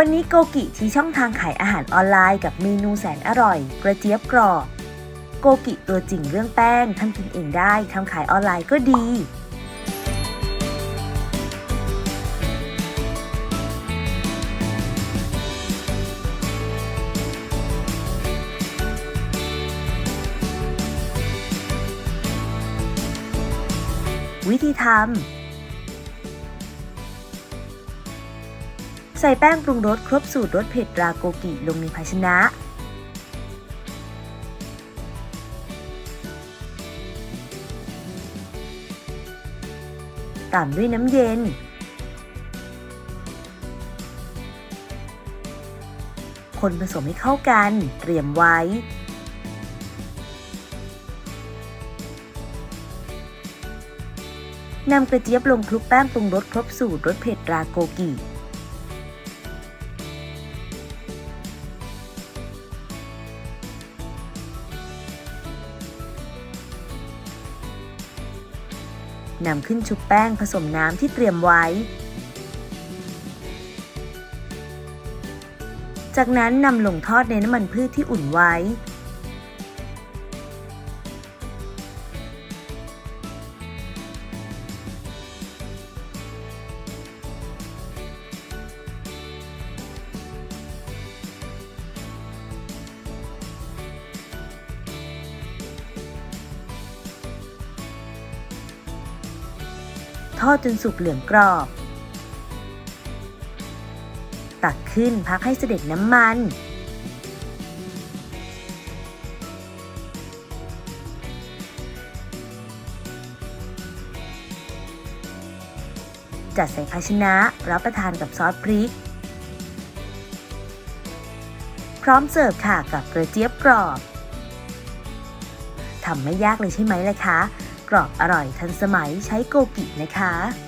วันนี้โกกิที่ช่องทางขายอาหารออนไลน์กับเมนูแสนอร่อย กระเจี๊ยบกรอบโกกิตัวจริงเรื่องแป้งทำกินเองได้ทำขายออนไลน์ก็ดี วิธีทำ ใส่แป้งปรุงรสครบสูตรรสเผ็ดราโกกิลงในภาชนะ ตามด้วยน้ำเย็น คนผสมให้เข้ากันเตรียมไว้ นำกระเจี๊ยบลงคลุกแป้งปรุงรสครบสูตรรสเผ็ดราโกกิ นำขึ้นชุบแป้งผสมน้ำที่เตรียมไว้ จากนั้นนำลงทอดในน้ำมันพืชที่อุ่นไว้ ทอดจนสุกเหลืองกรอบ ตักขึ้นพักให้เสด็จน้ำมัน จัดใส่ภาชนะรับประทานกับซอสพริก พร้อมเสิร์ฟค่ะกับกระเจี๊ยบกรอบทำไม่ยากเลยใช่ไหมล่ะคะ กรอบอร่อยทันสมัยใช้โกกินะคะ